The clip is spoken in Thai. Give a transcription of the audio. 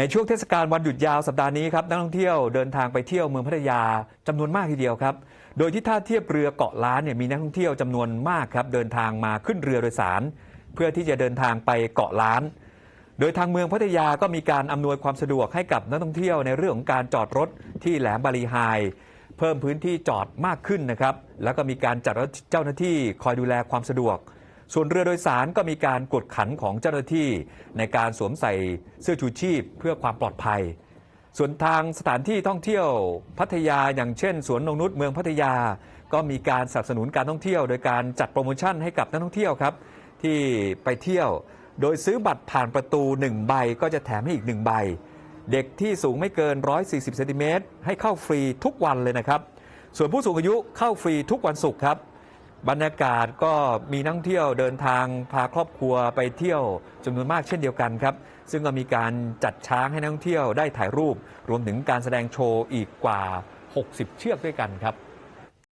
ในช่วงเทศกาลวันหยุดยาวสัปดาห์นี้ครับนักท่องเที่ยวเดินทางไปเที่ยวเมืองพัทยาจำนวนมากทีเดียวครับ โดยที่ท่าเทียบเรือเกาะล้านเนี่ยมีนักท่องเที่ยวจำนวนมากครับเดินทางมาขึ้นเรือโดยสาร เพื่อที่จะเดินทางไปเกาะล้าน โดยทางเมืองพัทยาก็มีการอำนวยความสะดวกให้กับนักท่องเที่ยวในเรื่องของการจอดรถที่แหลมบาลีไฮเพิ่มพื้นที่จอดมากขึ้นนะครับแล้วก็มีการจัดเจ้าหน้าที่คอยดูแลความสะดวก ส่วนเรือโดยสารก็มีการกดขันของเจ้าหน้าที่ในการสวมใส่เสื้อชูชีพเพื่อความปลอดภัย ส่วนทางสถานที่ท่องเที่ยวพัทยาอย่างเช่น สวนนงนุษย์เมืองพัทยา ก็มีการสนับสนุนการท่องเที่ยว โดยการจัดโปรโมชั่นให้กับนักท่องเที่ยวครับที่ไปเที่ยว โดยซื้อบัตรผ่านประตู 1 ใบก็จะแถมให้อีก 1 ใบ เด็กที่สูงไม่เกิน 140เซนติเมตรให้เข้าฟรีทุกวันเลยนะครับ ส่วนผู้สูงอายุเข้าฟรีทุกวันศุกร์ครับ บรรยากาศก็มีนักท่องเที่ยวเดินทางพาครอบครัวไปเที่ยวจำนวนมากเช่นเดียวกันครับ ซึ่งก็มีการจัดช้างให้นักท่องเที่ยวได้ถ่ายรูป รวมถึงการแสดงโชว์อีกกว่า 60 เชือกด้วยกันครับ